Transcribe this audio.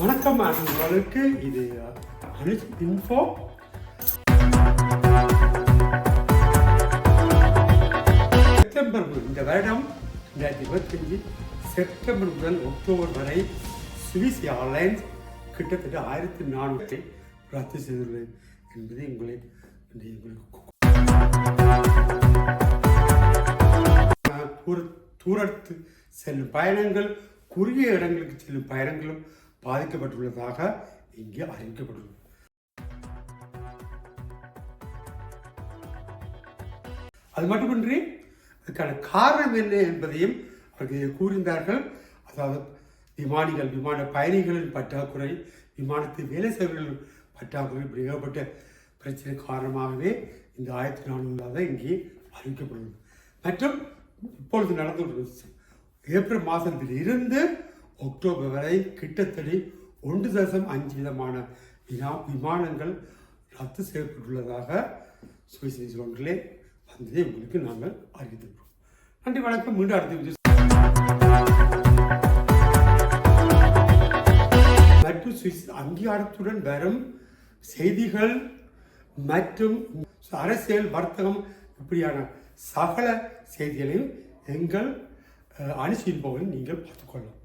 வணக்கம் உங்களுக்கு இது அனுஷ் இன்ஃபோ செப்டம்பர் இந்த வருடம் ரெண்டாயிரத்தி இருபத்தஞ்சு செப்டம்பர் முதல் அக்டோபர் வரை சுவிஸ் ஏர்லைன்ஸ் கிட்டத்தட்ட ஆயிரத்தி நானூற்றி ரத்து செய்துள்ளது என்பதை உங்களை உங்களுக்கு தூரத்து செல்லும் பயணங்கள் குறுகிய இடங்களுக்கு செல்லும் பயணங்களும் பாதிக்கப்பட்டுள்ளதாக இங்கே அறிவிக்கப்பட்டுள்ளது. அது மட்டுமின்றி அதுக்கான காரணம் என்ன என்பதையும் அவர்கள் கூறினார்கள். அதாவது விமானிகள் விமான பயணிகளின் பற்றாக்குறை விமானத்தில் வேலை செய்வர்களின் பற்றாக்குறை இப்படி ஏகப்பட்ட பிரச்சனை காரணமாகவே இந்த ஆயிரத்தி நானூறாக இங்கே அறிவிக்கப்படுகிறது மற்றும் இப்பொழுது நடந்து ஏப்ரல் மாதத்தில் இருந்து அக்டோபர் வரை கிட்டத்தட்ட ஒன்று தசம் அஞ்சு விதமான வினா விமானங்கள் ரத்து செய்யப்பட்டுள்ளதாக சுவிஸ் ஒன்றிலே வந்ததை உங்களுக்கு நாங்கள் அறிவித்திருக்கிறோம். நன்றி வணக்கம். மீண்டும் அடுத்த மற்றும் சுவிஸ் அங்கீகாரத்துடன் வரும் செய்திகள் மற்றும் அரசியல் வர்த்தகம் இப்படியான சகல செய்திகளையும் எங்கள் அனுசியின் போகில் நீங்கள் பார்த்துக்கொள்ளலாம்.